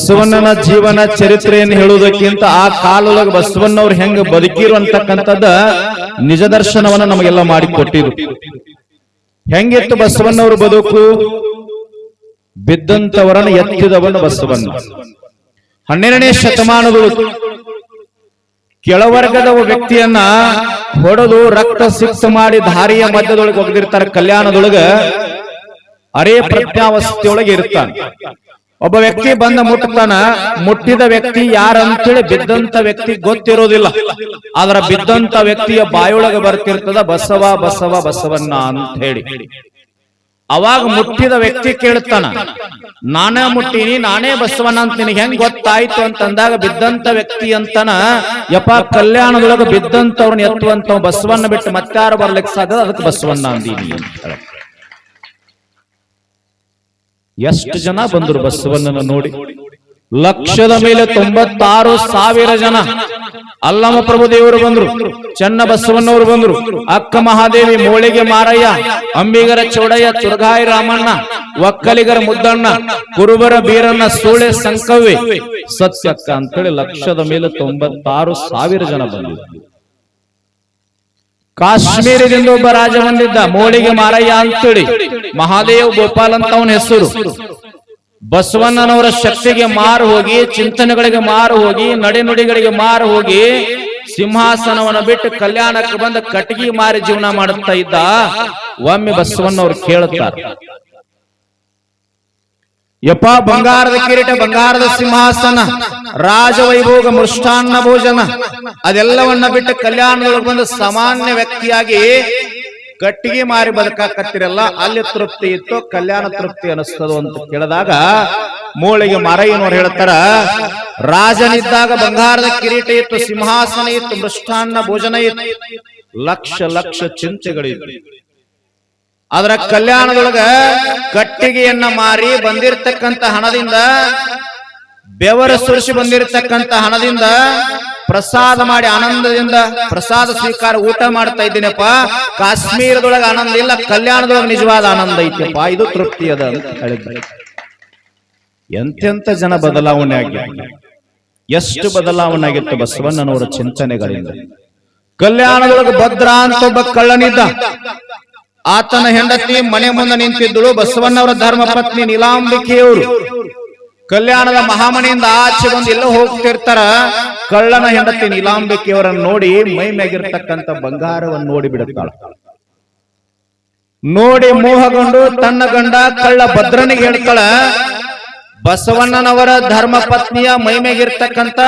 ಬಸವಣ್ಣನ ಜೀವನ ಚರಿತ್ರೆಯನ್ನು ಹೇಳುವುದಕ್ಕಿಂತ ಆ ಕಾಲದೊಳಗೆ ಬಸವಣ್ಣವ್ರು ಹೆಂಗ ಬದುಕಿರು ಅಂತಕ್ಕಂಥದ್ದ ನಿಜ ದರ್ಶನವನ್ನ ನಮಗೆಲ್ಲ ಮಾಡಿಕೊಟ್ಟಿರು. ಹೆಂಗಿತ್ತು ಬಸವಣ್ಣವ್ರ ಬದುಕು? ಬಿದ್ದಂತವರನ್ನ ಎತ್ತಿದವನು ಬಸವಣ್ಣ. ಹನ್ನೆರಡನೇ ಶತಮಾನಗಳು ಕೆಳವರ್ಗದ ವ್ಯಕ್ತಿಯನ್ನ ಹೊಡೆದು ರಕ್ತ ಸಿಕ್ತ ಮಾಡಿ ದಾರಿಯ ಮಧ್ಯದೊಳಗೆ ಒಗೆದಿರ್ತಾರೆ. ಕಲ್ಯಾಣದೊಳಗ ಅರೇ ಪ್ರಜ್ಞಾವಸ್ಥೆಯೊಳಗೆ ಇರ್ತಾನೆ. ಒಬ್ಬ ವ್ಯಕ್ತಿ ಬಂದ ಮುಟ್ಟತಾನ ಮುಟ್ಟಿದ ವ್ಯಕ್ತಿ ಯಾರಂತೇಳಿ ಬಿದ್ದಂತ ವ್ಯಕ್ತಿ ಗೊತ್ತಿರೋದಿಲ್ಲ. ಆದ್ರ ಬಿದ್ದಂತ ವ್ಯಕ್ತಿಯ ಬಾಯೊಳಗೆ ಬರ್ತಿರ್ತದ ಬಸವ ಬಸವ ಬಸವಣ್ಣ ಅಂತ ಹೇಳಿ. ಅವಾಗ ಮುಟ್ಟಿದ ವ್ಯಕ್ತಿ ಕೇಳ್ತಾನ ನಾನೇ ಮುಟ್ಟಿನಿ ನಾನೇ ಬಸವಣ್ಣ ಅಂತ ನಿನಗೆ ಹೆಂಗ್ ಗೊತ್ತಾಯ್ತು ಅಂತಂದಾಗ ಬಿದ್ದಂತ ವ್ಯಕ್ತಿ ಅಂತನ ಯಪ ಕಲ್ಯಾಣದೊಳಗ ಬಿದ್ದಂತವ್ರನ್ನ ಎತ್ತುವಂತ ಬಸವಣ್ಣ ಬಿಟ್ಟು ಮತ್ತಾರು ಬರ್ಲಿಕ್ಕೆ ಸಾಧ್ಯ? ಅದಕ್ಕೆ ಬಸವಣ್ಣ ಅಂದೀನಿ ಅಂತ ಹೇಳಿ. ಎಷ್ಟು ಜನ ಬಂದರು ಬಸವಣ್ಣನ ನೋಡಿ? ಲಕ್ಷದ ಮೇಲೆ ತೊಂಬತ್ತಾರು ಸಾವಿರ ಜನ. ಅಲ್ಲಮ ಪ್ರಭು ದೇವರು ಬಂದ್ರು. ಚನ್ನ ಬಸವಣ್ಣವರು ಬಂದ್ರು. ಅಕ್ಕ ಮಹಾದೇವಿ ಮೋಳಿಗೆ ಮಾರಯ್ಯ ಅಂಬಿಗರ ಚೌಡಯ್ಯ ತುರ್ಗಾಯಿ ರಾಮಣ್ಣ ಒಕ್ಕಲಿಗರ ಮುದ್ದಣ್ಣ ಕುರುಬರ ಬೀರಣ್ಣ ಸೂಳೆ ಸಂಕವೇ ಸತ್ಯಕ್ಕ ಅಂತೇಳಿ ಲಕ್ಷದ ಮೇಲೆ ತೊಂಬತ್ತಾರು ಸಾವಿರ ಜನ ಬಂದಿದ್ರು ಕಾಶ್ಮೀರದಿಂದ ಒಬ್ಬ ರಾಜ ಬಂದಿದ್ದ, ಮೋಳಿಗೆ ಮಾರಯ್ಯ ಅಂತೇಳಿ. ಮಹಾದೇವ್ ಗೋಪಾಲ್ ಅಂತ ಅವನ ಹೆಸರು. ಬಸವಣ್ಣನವರ ಶಕ್ತಿಗೆ ಮಾರು ಹೋಗಿ, ಚಿಂತನೆಗಳಿಗೆ ಮಾರು ಹೋಗಿ, ನಡೆನುಡಿಗಳಿಗೆ ಮಾರು ಹೋಗಿ, ಸಿಂಹಾಸನವನ್ನು ಬಿಟ್ಟು ಕಲ್ಯಾಣಕ್ಕೆ ಬಂದ ಕಟ್ಟಿಗೆ ಮಾರಿ ಜೀವನ ಮಾಡುತ್ತಾ ಇದ್ದ, ಒಮ್ಮೆ ಬಸವಣ್ಣವ್ರು ಕೇಳುತ್ತಾರೆ. ಯಪ್ಪ, ಬಂಗಾರದ ಕಿರೀಟ, ಬಂಗಾರದ ಸಿಂಹಾಸನ, ರಾಜವೈಭೋಗ ಮೃಷ್ಟಾನ್ನ ಭೋಜನ, ಅದೆಲ್ಲವನ್ನ ಬಿಟ್ಟು ಕಲ್ಯಾಣದೊಳಗೆ ಬಂದು ಸಾಮಾನ್ಯ ವ್ಯಕ್ತಿಯಾಗಿ ಕಟ್ಟಿಗೆ ಮಾರಿ ಬದುಕಾಕತ್ತಿರಲ್ಲ, ಅಲ್ಲಿ ತೃಪ್ತಿ ಇತ್ತು ಕಲ್ಯಾಣ ತೃಪ್ತಿ ಅನಿಸ್ತದ ಅಂತ ಕೇಳಿದಾಗ ಮೂಳೆಗೆ ಮರಯ್ಯನವ್ರು ಹೇಳ್ತಾರ, ರಾಜನಿದ್ದಾಗ ಬಂಗಾರದ ಕಿರೀಟ ಇತ್ತು, ಸಿಂಹಾಸನ ಇತ್ತು, ಮೃಷ್ಟಾನ್ನ ಭೋಜನ ಇತ್ತು, ಲಕ್ಷ ಲಕ್ಷ ಚಿಂತೆಗಳಿತ್ತು ಅದರ ಕಲ್ಯಾಣದೊಳಗ ಕಟ್ಟಿಗೆಯನ್ನ ಮಾರಿ ಬಂದಿರತಕ್ಕಂತ ಹಣದಿಂದ ಬೆವರ ಸುರಿಸಿ ಬಂದಿರತಕ್ಕಂತ ಹಣದಿಂದ ಪ್ರಸಾದ ಮಾಡಿ ಆನಂದದಿಂದ ಪ್ರಸಾದ ಸ್ವೀಕಾರ ಊಟ ಮಾಡ್ತಾ ಇದ್ದೀನಪ್ಪ. ಕಾಶ್ಮೀರದೊಳಗ ಆನಂದ ಇಲ್ಲ ಕಲ್ಯಾಣದೊಳಗೆ ನಿಜವಾದ ಆನಂದ ಐತೆಪ್ಪ. ಇದು ತೃಪ್ತಿ ಅದ ಅಂತ ಹೇಳಿದ್ರು ಎಂತೆಂತ ಜನ ಬದಲಾವಣೆ ಆಗಿತ್ತು ಎಷ್ಟು ಬದಲಾವಣೆ ಆಗಿತ್ತು ಬಸವಣ್ಣನವರ ಚಿಂತನೆಗಳಿಂದ. ಕಲ್ಯಾಣದೊಳಗ ಭದ್ರ ಅಂತ ಒಬ್ಬ ಕಳ್ಳನಿದ್ದ. ಆತನ ಹೆಂಡತಿ ಮನೆ ಮುಂದೆ ನಿಂತಿದ್ದಳು. ಬಸವಣ್ಣವರ ಧರ್ಮ ಪತ್ನಿ ನೀಲಾಂಬಿಕೆಯವರು. ಕಲ್ಯಾಣದ ಮಹಾಮನೆಯಿಂದ ಆಚೆ ಬಂದು ಎಲ್ಲ ಹೋಗ್ತಿರ್ತಾರ. ಕಳ್ಳನ ಹೆಂಡತಿ ನೀಲಾಂಬಿಕೆಯವರನ್ನು ನೋಡಿ ಮೈ ಮ್ಯಾಗಿರ್ತಕ್ಕಂಥ ಬಂಗಾರವನ್ನು ನೋಡಿ ಬಿಡುತ್ತಾಳ. ನೋಡಿ ಮೋಹಗೊಂಡು ತನ್ನ ಗಂಡ ಕಳ್ಳ ಭದ್ರನಿಗೆ ಹೇಳ್ತಾಳ, ಬಸವಣ್ಣನವರ ಧರ್ಮ ಪತ್ನಿಯ ಮೈಮೆಗಿರ್ತಕ್ಕಂತ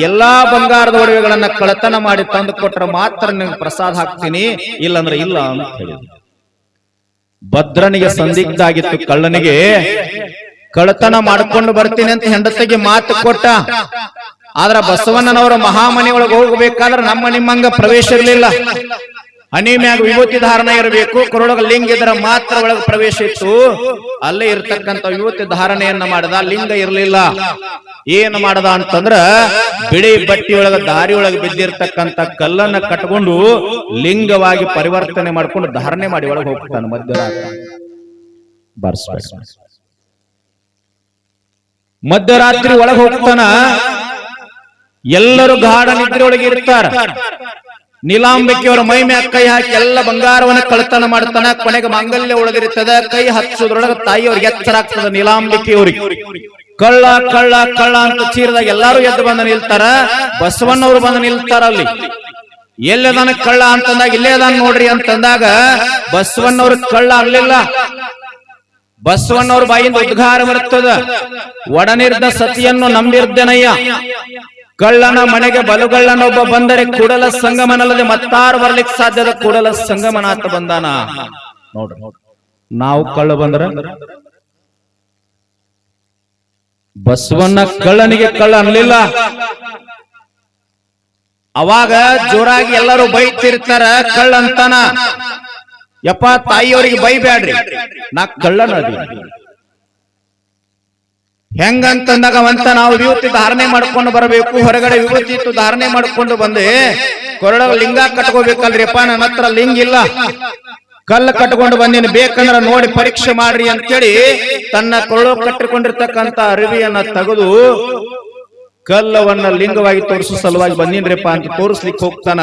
ಎಲ್ಲಾ ಬಂಗಾರದ ಒಡವೆಗಳನ್ನ ಕಳತನ ಮಾಡಿ ತಂದು ಕೊಟ್ರೆ ಮಾತ್ರ ನಿಮ್ಗೆ ಪ್ರಸಾದ ಹಾಕ್ತೀನಿ. ಇಲ್ಲಂದ್ರೆ ಇಲ್ಲ ಅಂತ ಹೇಳಿದ್ರು. ಭದ್ರನಿಗೆ ಸಂದಿಗ್ಧ ಆಗಿತ್ತು ಕಳ್ಳನಿಗೆ ಕಳತನ ಮಾಡ್ಕೊಂಡು ಬರ್ತೀನಿ ಅಂತ ಹೆಂಡತಿಗೆ ಮಾತು ಕೊಟ್ಟ. ಆದ್ರ ಬಸವಣ್ಣನವರ ಮಹಾಮನೆಯೊಳಗೆ ಹೋಗ್ಬೇಕಾದ್ರೆ ನಮ್ಮ ನಿಮ್ಮಂಗ ಪ್ರವೇಶ ಇರಲಿಲ್ಲ. ಹನಿ ಮ್ಯಾಗ ವಿಭೂತಿ ಧಾರಣ ಇರಬೇಕು. ಕೊರೊಳಗ ಲಿಂಗ ಇದ್ರ ಮಾತ್ರ ಒಳಗ ಪ್ರವೇಶ ಇತ್ತು. ಅಲ್ಲೇ ಇರ್ತಕ್ಕಂತ ವಿಭೂತಿ ಧಾರಣೆಯನ್ನ ಮಾಡದ. ಲಿಂಗ ಇರಲಿಲ್ಲ. ಏನ್ ಮಾಡದ ಅಂತಂದ್ರ ಬಿಳಿ ಬಟ್ಟಿಯೊಳಗ ಒಳಗ ದಾರಿ ಒಳಗ ಬಿದ್ದಿರ್ತಕ್ಕಂತ ಕಲ್ಲನ್ನ ಕಟ್ಕೊಂಡು ಲಿಂಗವಾಗಿ ಪರಿವರ್ತನೆ ಮಾಡ್ಕೊಂಡು ಧಾರಣೆ ಮಾಡಿ ಒಳಗೆ ಹೋಗ್ತಾನೆ ಮಧ್ಯರಾತ್ರಿ ಮಧ್ಯರಾತ್ರಿ ಒಳಗೆ ಹೋಗ್ತಾನ ಎಲ್ಲರೂ ಗಾಢ ನಿದ್ರೆ ಒಳಗೆ ಇರ್ತಾರ. ನೀಲಾಂಬಿಕೆಯವರ ಮೈ ಮ್ಯಾಗ ಕೈ ಹಾಕಿ ಎಲ್ಲ ಬಂಗಾರವನ್ನ ಕಳತನ ಮಾಡ್ತಾನ, ಕೊನೆಗೆ ಮಾಂಗಲ್ಯ ಉಳಿದಿರ್ತದ ಕೈ ಹಚ್ಚೋದ್ರೊಳಗ ತಾಯಿಯವ್ರಿಗೆ ಎಚ್ಚರ ಆಗ್ತದ ನೀಲಾಂಬಿಕೆಯವ್ರಿಗೆ. ಕಳ್ಳ ಕಳ್ಳ ಕಳ್ಳ ಅಂತ ಚೀರದಾಗ ಎಲ್ಲಾರು ಎದ್ದು ಬಂದು ನಿಲ್ತಾರ, ಬಸವಣ್ಣವ್ರು ಬಂದು ನಿಲ್ತಾರ ಅಲ್ಲಿ. ಎಲ್ಲದಾನ ಕಳ್ಳ ಅಂತಂದಾಗ, ಇಲ್ಲೇ ಅದಾನ ನೋಡ್ರಿ ಅಂತಂದಾಗ, ಬಸವಣ್ಣವ್ರ ಕಳ್ಳ ಅಲ್ಲಿಲ್ಲ. ಬಸವಣ್ಣವ್ರ ಬಾಯಿಂದ ಉದ್ಘಾರ ಬರುತ್ತದ ಒಡನಿರ್ದ ಸತಿಯನ್ನು ನಂಬಿರ್ದೆನಯ್ಯ. ಕಳ್ಳನ ಮನೆಗೆ ಬಲುಗಳ್ಳನೊಬ್ಬ ಬಂದರೆ ಕೂಡಲ ಸಂಗಮನಲ್ಲದೆ ಮತ್ತಾರು ಬರ್ಲಿಕ್ಕೆ ಸಾಧ್ಯದ ಕೂಡಲ ಸಂಗಮನಾಥ ಬಂದಾನ? ನೋಡ್ರಿ. ನಾವು ಕಳ್ಳ ಬಂದ್ರ? ಬಸವಣ್ಣ ಕಳ್ಳನಿಗೆ ಕಳ್ಳ ಅನ್ಲಿಲ್ಲ. ಅವಾಗ ಜೋರಾಗಿ ಎಲ್ಲರೂ ಬೈತಿರ್ತಾರ ಕಳ್ಳ ಅಂತಾನ. ಯಪ್ಪ ತಾಯಿಯವರಿಗೆ ಬೈಬ್ಯಾಡ್ರಿ. ನಾ ಕಳ್ಳನ ಅದೀನಿ ಹೆಂಗಂತಂದಾಗ ಅವಂತ ನಾವು ವಿಭೂತಿ ಧಾರಣೆ ಮಾಡ್ಕೊಂಡು ಬರಬೇಕು, ಹೊರಗಡೆ ವಿಭೂತಿ ಇತ್ತು ಧಾರಣೆ ಮಾಡ್ಕೊಂಡು ಬಂದೆ ಕೊರಳ ಲಿಂಗ ಕಟ್ಕೋಬೇಕಲ್ರಿಪ್ಪ, ನನ್ನ ಹತ್ರ ಲಿಂಗ ಇಲ್ಲ. ಕಲ್ಲು ಕಟ್ಕೊಂಡು ಬಂದಿನ, ಬೇಕಂದ್ರ ನೋಡಿ ಪರೀಕ್ಷೆ ಮಾಡ್ರಿ ಅಂತೇಳಿ ತನ್ನ ಕೊರಳು ಕಟ್ಟಿಕೊಂಡಿರ್ತಕ್ಕಂತ ಅರಿವಿಯನ್ನ ತೆಗೆದು ಕಲ್ಲವನ್ನ ಲಿಂಗವಾಗಿ ತೋರಿಸೋ ಸಲುವಾಗಿ ಬಂದಿನ್ರಿಪ್ಪ ಅಂತ ತೋರಿಸ್ಲಿಕ್ಕೆ ಹೋಗ್ತಾನ.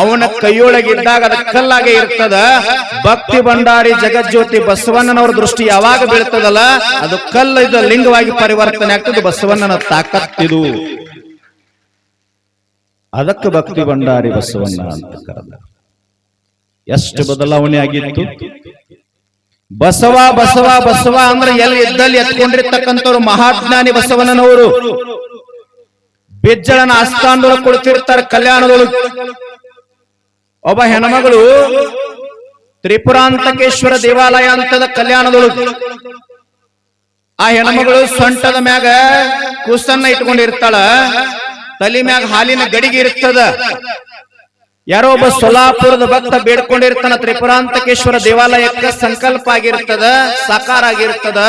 ಅವನ ಕೈಯೊಳಗಿದ್ದಾಗ ಅದ ಕಲ್ಲಾಗೆ ಇರ್ತದ. ಭಕ್ತಿ ಭಂಡಾರಿ ಜಗಜ್ಯೋತಿ ಬಸವಣ್ಣನವರ ದೃಷ್ಟಿ ಯಾವಾಗ ಬೀಳ್ತದಲ್ಲ? ಅದು ಕಲ್ಲು ಇದ್ದ ಲಿಂಗವಾಗಿ ಪರಿವರ್ತನೆ ಆಗ್ತದೆ, ಬಸವಣ್ಣನ ತಾಕತ್ತಿದು ಅದಕ್ಕೆ ಭಕ್ತಿ ಭಂಡಾರಿ ಬಸವಣ್ಣ ಅಂತ ಕರೆದ. ಎಷ್ಟು ಬದಲಾವಣೆ ಆಗಿತ್ತು? ಬಸವ ಬಸವ ಬಸವ ಅಂದ್ರೆ ಎಲ್ಲಿ ಇದ್ದಲ್ಲಿ ಎತ್ಕೊಂಡಿರ್ತಕ್ಕಂಥವ್ರು ಮಹಾಜ್ಞಾನಿ ಬಸವಣ್ಣನವರು. ಬಿಜ್ಜಳನ ಆಸ್ಥಾನದೊಳಗೆ ಕೊಡ್ತಿರ್ತಾರೆ ಕಲ್ಯಾಣದೊಳಗೆ. ಒಬ್ಬ ಹೆಣ್ಮಗಳು ತ್ರಿಪುರಾಂತಕೇಶ್ವರ ದೇವಾಲಯ ಅಂತದ ಕಲ್ಯಾಣದೊಳಗೆ. ಆ ಹೆಣ್ಮಗಳು ಸೊಂಟದ ಮ್ಯಾಗ ಕೂಸನ್ನ ಇಟ್ಕೊಂಡಿರ್ತಾಳ. ತಲೆ ಮ್ಯಾಗ ಹಾಲಿನ ಗಡಿಗೆ ಇರ್ತದ. ಯಾರೋ ಒಬ್ಬ ಸೊಲಾಪುರದ ಭಕ್ತ ಬೇಡ್ಕೊಂಡಿರ್ತಾನ ತ್ರಿಪುರಾಂತಕೇಶ್ವರ ದೇವಾಲಯಕ್ಕೆ ಸಂಕಲ್ಪ ಆಗಿರ್ತದ, ಸಾಕಾರ ಆಗಿರ್ತದ.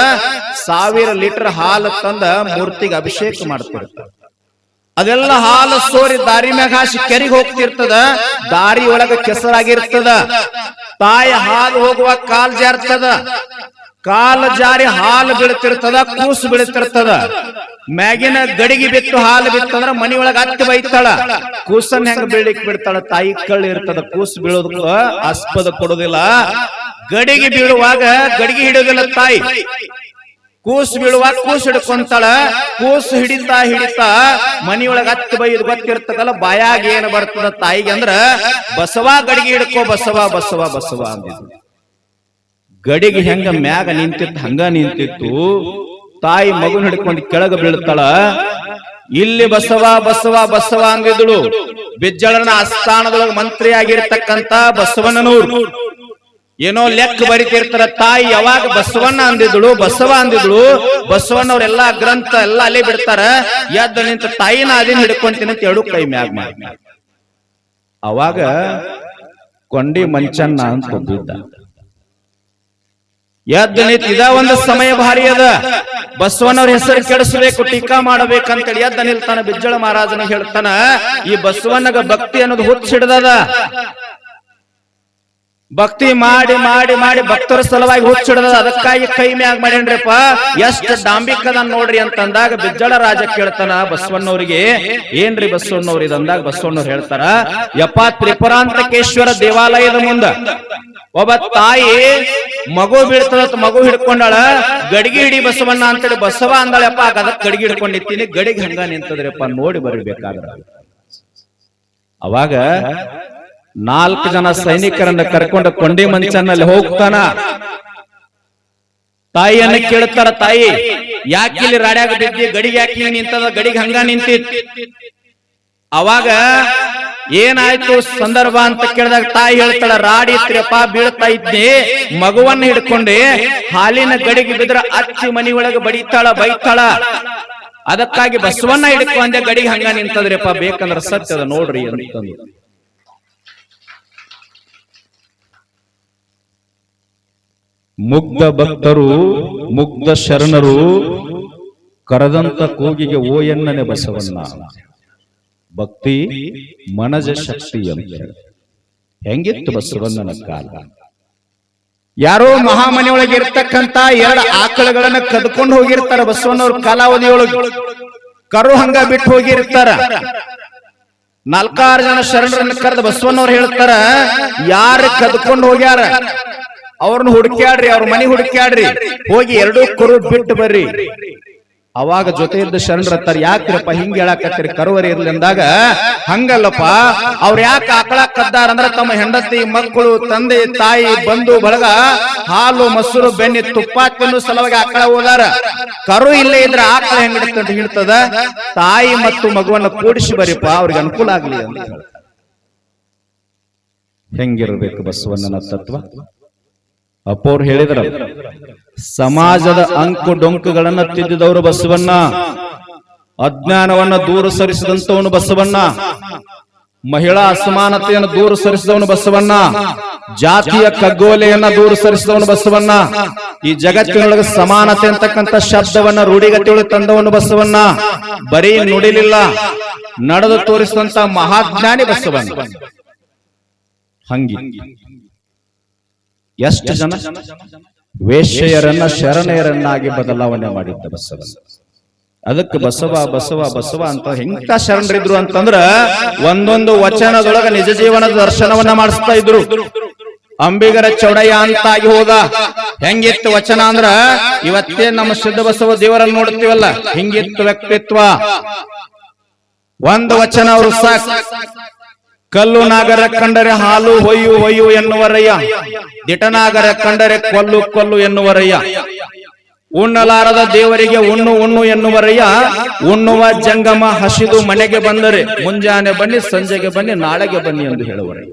ಸಾವಿರ ಲೀಟರ್ ಹಾಲು ತಂದ ಮೂರ್ತಿಗೆ ಅಭಿಷೇಕ ಮಾಡ್ತಿರ್ತಾರ ಅದೆಲ್ಲ ಹಾಲು ಸೋರಿ ದಾರಿ ಮ್ಯಾಗ ಹಾಸಿ ಕೆರಿಗೆ ಹೋಗ್ತಿರ್ತದ ದಾರಿ ಒಳಗ ಕೆಸರಾಗಿರ್ತದ. ತಾಯಿ ಹಾಲು ಹೋಗುವ ಕಾಲ್ ಜಾರ್ತದ. ಕಾಲ ಜಾರಿ ಹಾಲು ಬೀಳ್ತಿರ್ತದ ಕೂಸು ಬೀಳ್ತಿರ್ತದ. ಮ್ಯಾಗಿನ ಗಡಿಗೆ ಬಿತ್ತು ಹಾಲು ಬಿತ್ತಂದ್ರ ಮನಿಯೊಳಗ ಒಳಗ ಹತ್ತಿ ಬೈತಾಳ. ಕೂಸನ್ ಹೆಂಗ ಬೀಳಿಕ್ ಬಿಡ್ತಾಳ ತಾಯಿ ಕಳ್ಳಿ ಇರ್ತದ ಕೂಸು ಬೀಳೋದಕ್ಕ ಆಸ್ಪದ ಕೊಡೋದಿಲ್ಲ. ಗಡಿಗೆ ಬೀಳುವಾಗ ಗಡಿಗೆ ಹಿಡಿಯೋದಿಲ್ಲ ತಾಯಿ. ಕೂಸು ಬೀಳುವ ಕೂಸು ಹಿಡ್ಕೊಂತಾಳ, ಕೂಸು ಹಿಡಿತಾ ಹಿಡಿತಾ ಮನಿಯೊಳಗ ಹತ್ತಿ ಬೈದ್ ಗೊತ್ತಿರ್ತದಲ್ಲ, ಬಾಯಾಗ ಏನು ಬರ್ತದ ತಾಯಿಗೆ ಅಂದ್ರ, ಬಸವ ಗಡಿಗೆ ಹಿಡ್ಕೋ, ಬಸವ ಬಸವ ಬಸವ ಅಂದಿದ್ರು ಗಡಿಗೆ ಹೆಂಗ ಮ್ಯಾಗ ನಿಂತಿತ್ತು, ಹಂಗ ನಿಂತಿತ್ತು. ತಾಯಿ ಮಗುನ ಹಿಡ್ಕೊಂಡು ಕೆಳಗ ಬೀಳ್ತಾಳ, ಇಲ್ಲಿ ಬಸವ ಬಸವ ಬಸವ ಅಂದಿದ್ಳು ಬಿಜ್ಜಳನ ಆಸ್ಥಾನದೊಳಗ ಮಂತ್ರಿ ಆಗಿರ್ತಕ್ಕಂತ ಬಸವಣ್ಣನವರು ಏನೋ ಲೆಕ್ಕ ಬರಿತಿರ್ತಾರ, ತಾಯಿ ಯಾವಾಗ ಬಸವಣ್ಣ ಅಂದಿದ್ಳು, ಬಸವ ಅಂದಿದ್ಳು, ಬಸವಣ್ಣವ್ರೆಲ್ಲಾ ಗ್ರಂಥ ಎಲ್ಲ ಅಲ್ಲಿ ಬಿಡ್ತಾರ, ಎದ್ದ ನಿಂತ ತಾಯಿನ ಅದಿನ ಹಿಡ್ಕೊಂತೀನಿ ಅಂತ ಎರಡು ಕೈ ಮ್ಯಾಗ ಮಾಡಿ. ಅವಾಗ ಕೊಂಡಿ ಮಂಚನ್ನ ಅಂತ ಬಂದಿದ್ದ. ಎದ್ದ ನಿಂತ ಇದ ಒಂದು ಸಮಯ ಭಾರಿ ಅದ. ಬಸವನವ್ರ ಹೆಸರು ಕೆಡಿಸಬೇಕು, ಟೀಕಾ ಮಾಡಬೇಕಂತೇಳಿ ಎದ್ದ ನಿಲ್ತಾನ ಬಿಜ್ಜಳ ಮಹಾರಾಜನ ಹೇಳ್ತಾನ, ಈ ಬಸವಣ್ಣಗ ಭಕ್ತಿ ಅನ್ನೋದು ಹುಚ್ಚಿಡ್ದದ ಭಕ್ತಿ ಮಾಡಿ ಮಾಡಿ ಮಾಡಿ ಭಕ್ತರ ಸಲುವಾಗಿ ಹುಚ್ಚಿಡದ ಅದಕ್ಕಾಗಿ ಕೈ ಮ್ಯಾಗ ಮಾಡೇನ್ರಿಪ್ಪ ಎಷ್ಟ್ ಡಾಂಬಿಕದ ನೋಡ್ರಿ ಅಂತಂದಾಗ ಬಿಜ್ಜಳ ರಾಜ ಕೇಳ್ತಾನ ಬಸವಣ್ಣವ್ರಿಗೆ. ಏನ್ರಿ ಬಸವಣ್ಣವ್ರಿ ಇದಂದಾಗ? ಬಸವಣ್ಣವ್ರು ಹೇಳ್ತಾರ, ಯಪ್ಪ ತ್ರಿಪುರಾಂತಕೇಶ್ವರ ದೇವಾಲಯದ ಮುಂದ ಒಬ್ಬ ತಾಯಿ ಮಗು ಬೀಳ್ತದ ಮಗು ಹಿಡ್ಕೊಂಡಾಳ, ಗಡಿಗೆ ಹಿಡಿ ಬಸವಣ್ಣ ಅಂತೇಳಿ ಬಸವ ಅಂದಾಳಪ್ಪ ಅದಕ್ಕೆ ಗಡಿಗೆ ಹಿಡ್ಕೊಂಡಿರ್ತೀನಿ. ಗಡಿಗೆ ಹಂಗ ನಿಂತದ್ರಪ್ಪ, ನೋಡಿ ಬರಬೇಕಾದ್ರ. ಅವಾಗ ನಾಲ್ಕು ಜನ ಸೈನಿಕರನ್ನ ಕರ್ಕೊಂಡು ಕೊಂಡಿ ಮಂಚನಲ್ಲಿ ಹೋಗ್ತಾನ? ತಾಯಿಯನ್ನ ಕೇಳ್ತಾರ ತಾಯಿ ಯಾಕೆ ಇಲ್ಲಿ ರಾಡ್ಯಾಗ ಬಿದ್ದಿ? ಗಡಿಗೆ ಯಾಕೆ ನಿಂತದ? ಗಡಿಗೆ ಹಂಗ ನಿಂತಿ ಅವಾಗ ಏನಾಯ್ತು ಸಂದರ್ಭ ಅಂತ ಕೇಳಿದಾಗ ತಾಯಿ ಹೇಳ್ತಾಳ ರಾಡಿ ಇತ್ರಿಯಪ್ಪ ಬೀಳ್ತಾ ಇದ್ನಿ ಮಗುವನ್ನ ಹಿಡ್ಕೊಂಡೆ ಹಾಲಿನ ಗಡಿಗೆ ಬಿದ್ರ ಅಚ್ಚಿ ಮನಿ ಒಳಗ ಬಡಿತಾಳ ಬೈತಾಳ. ಅದಕ್ಕಾಗಿ ಬಸವನ್ನ ಹಿಡ್ಕೊಂಡೆ ಗಡಿಗೆ ಹಂಗ ನಿಂತದ್ರಿಪ್ಪ ಬೇಕಂದ್ರ ಸತ್ಯದ ನೋಡ್ರಿ ಅಂತಂದು. ಮುಗ್ಧ ಭಕ್ತರು, ಮುಗ್ಧ ಶರಣರು ಕರೆದಂತ ಕೂಗಿಗೆ ಓ ಎನ್ನನೆ ಬಸವಣ್ಣ. ಭಕ್ತಿ ಮನಜ ಶಕ್ತಿ ಅಂತ. ಹೆಂಗಿತ್ತು ಬಸವಣ್ಣನ ಕಾಲ? ಯಾರೋ ಮಹಾಮನೆಯೊಳಗೆ ಇರ್ತಕ್ಕಂತ ಎರಡು ಆಕಳಗಳನ್ನ ಕದ್ಕೊಂಡು ಹೋಗಿರ್ತಾರ ಬಸವಣ್ಣವ್ರ ಕಾಲಾವಧಿಯೊಳಗೆ. ಕರು ಹಂಗ ಬಿಟ್ಟು ಹೋಗಿರ್ತಾರ. ನಾಲ್ಕಾರು ಜನ ಶರಣರನ್ನ ಕರೆದ ಬಸವಣ್ಣವ್ರು ಹೇಳ್ತಾರ, ಯಾರು ಕದ್ಕೊಂಡು ಹೋಗ್ಯಾರ? ಅವ್ರನ್ನ ಹುಡುಕ್ಯಾಡ್ರಿ, ಅವ್ರ ಮನೆ ಹುಡುಕ್ಯಾಡ್ರಿ. ಹೋಗಿ ಎರಡೂ ಕರು ಬಿಟ್ಟು ಬರ್ರಿ. ಅವಾಗ ಜೊತೆ ಇದ್ದ ಶರಣರತ್ತಾರ ಯಾಕ್ರಪ್ಪ ಹಿಂಗ ಹೇಳಾಕತ್ತೀರಿ? ಕರುವರಿ ಇರ್ಲಿ ಅಂದಾಗ, ಹಂಗಲ್ಲಪ್ಪ, ಅವ್ರ ಯಾಕೆ ಆಕಳ ಕದ್ದಾರ ಅಂದ್ರ ತಮ್ಮ ಹೆಂಡತಿ, ಮಕ್ಕಳು, ತಂದೆ, ತಾಯಿ, ಬಂಧು, ಬಳಗ, ಹಾಲು, ಮೊಸರು ಬೆನ್ನಿ ತುಪ್ಪ ತಿನ್ನು ಸಲುವಾಗಿ ಆಕಳ ಹೋದಾರ. ಕರು ಇಲ್ಲೇ ಇದ್ರೆ ಆಕಳ ಹೆಂಗ್ ಹಿಡ್ತದ? ತಾಯಿ ಮತ್ತು ಮಗುವನ್ನ ಕೂಡಿಸಿ ಬರೀಪ ಅವ್ರಿಗೆ ಅನುಕೂಲ ಆಗ್ಲಿ ಅಂತ ಹೇಳ್ತಾರೆ. ಹೆಂಗಿರ್ಬೇಕು ಬಸವಣ್ಣನ ತತ್ವ? ಅಪ್ಪವ್ರು ಹೇಳಿದ್ರ. ಸಮಾಜದ ಅಂಕು ಡೊಂಕುಗಳನ್ನ ತಿದ್ದಿದವರು ಬಸವಣ್ಣ. ಅಜ್ಞಾನವನ್ನ ದೂರ ಸರಿಸಿದಂತವನು ಬಸವಣ್ಣ. ಮಹಿಳಾ ಅಸಮಾನತೆಯನ್ನು ದೂರ ಸರಿಸಿದವನು ಬಸವಣ್ಣ. ಜಾತಿಯ ಕಗ್ಗೋಲೆಯನ್ನ ದೂರ ಸರಿಸಿದವನು ಬಸವಣ್ಣ. ಈ ಜಗತ್ತಿನೊಳಗೆ ಸಮಾನತೆ ಅಂತಕ್ಕಂಥ ಶಬ್ದವನ್ನ ರೂಢಿಗತಿಯೊಳಗೆ ತಂದವನು ಬಸವಣ್ಣ. ಬರೀ ನುಡಿಲಿಲ್ಲ, ನಡೆದು ತೋರಿಸಿದಂತ ಮಹಾಜ್ಞಾನಿ ಬಸವಣ್ಣ. ಹಂಗಿ. ಎಷ್ಟು ಜನ? ವೇಶ್ಯೆಯರನ್ನ ಶರಣೆಯರನ್ನಾಗಿ ಬದಲಾವಣೆ ಮಾಡಿದ್ದ ಬಸವ ಅದಕ್ಕೆ ಬಸವ ಬಸವ ಬಸವ ಅಂತ ಹೆಂಗ ಶರಣರಿದ್ರು ಅಂತಂದ್ರ ಒಂದೊಂದು ವಚನದೊಳಗ ನಿಜ ಜೀವನದ ದರ್ಶನವನ್ನ ಮಾಡಿಸ್ತಾ ಇದ್ರು. ಅಂಬಿಗರ ಚೌಡಯ್ಯ ಅಂತಾಗಿ ಹೋದ. ಹೆಂಗಿತ್ತು ವಚನ ಅಂದ್ರ, ಇವತ್ತೇ ನಮ್ಮ ಸಿದ್ಧ ಬಸವ ದೇವರಲ್ಲಿ ನೋಡ್ತೀವಲ್ಲ, ಹಿಂಗಿತ್ತು ವ್ಯಕ್ತಿತ್ವ. ಒಂದು ವಚನ ಅವರು ಸಾಕ್ ಕಲ್ಲು ನಾಗರ ಕಂಡರೆ ಹಾಲು ಹೊಯ್ಯು ಹೊಯ್ಯು ಎನ್ನುವರಯ್ಯ. ದಿಟನಾಗರ ಕಂಡರೆ ಕೊಲ್ಲು ಕೊಲ್ಲು ಎನ್ನುವರಯ್ಯ. ಉಣ್ಣಲಾರದ ದೇವರಿಗೆ ಉಣ್ಣು ಉಣ್ಣು ಎನ್ನುವರಯ್ಯ. ಉಣ್ಣುವ ಜಂಗಮ ಹಸಿದು ಮನೆಗೆ ಬಂದರೆ ಮುಂಜಾನೆ ಬನ್ನಿ, ಸಂಜೆಗೆ ಬನ್ನಿ, ನಾಳೆಗೆ ಬನ್ನಿ ಎಂದು ಹೇಳುವರಯ್ಯ.